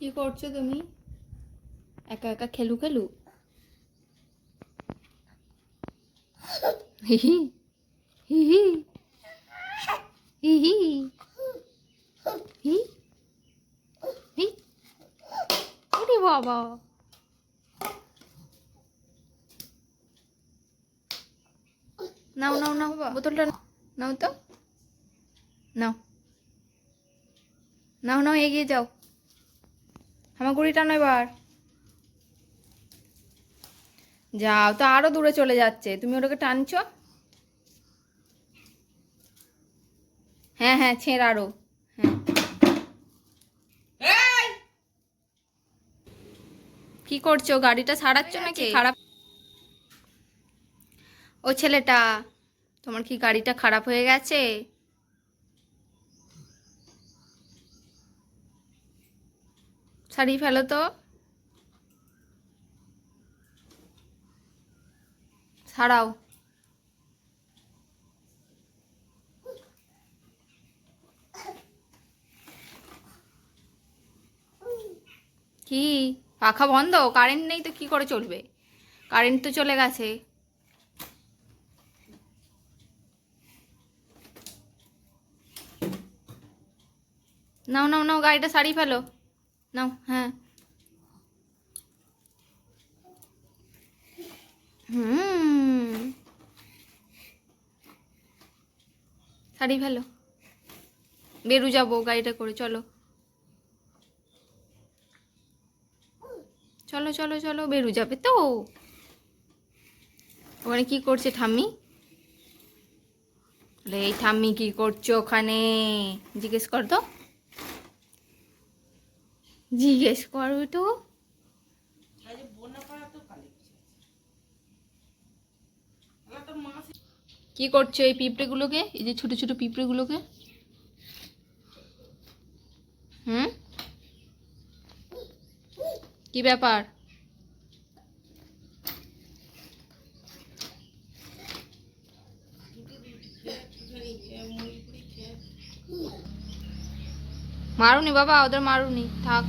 কি করছ তুমি? একা একা খেলু খেলু? হি হি বাবা। নাও নাও নাও, বোতলটা নাও তো। নাও। নাও নাও, এগিয়ে যাও। হামাগুড়ি টানো এবার। যাও তো আরও দূরে চলে যাচ্ছে। তুমি ওটাকে টানছো? হ্যাঁ হ্যাঁ ছেঁড় আরও। হ্যাঁ। কি করছ? গাড়িটা সারাচ্ছ নাকি? খারাপ? ও ছেলেটা তোমার কি গাড়িটা খারাপ হয়ে গেছে? সারিয়ে ফেলো তো। ছাড়াও। কি? পাখা বন্ধ? কারেন্ট নেই তো কি করে চলবে? কারেন্ট তো চলে গেছে। নাও নাও নাও, গাড়িটা সারিয়ে ফেলো। নাও হ্যাঁ। হুম। সারিয়ে ফেলো। বেরু যাব গাড়িটা করে, চলো। চলো চলো চলো, বেরু যাবে তো। ওখানে কি করছে ঠাম্মি? এই ঠাম্মি কি করছ ওখানে? জিজ্ঞেস কর তো। জিজ্ঞেস করো তো কি করছ এই পিঁপড়েগুলোকে? এই যে ছোট ছোট পিঁপড়েগুলোকে? হুম? কি ব্যাপার? મારું નહીં બાબા આવદર મારું નહીં થાક.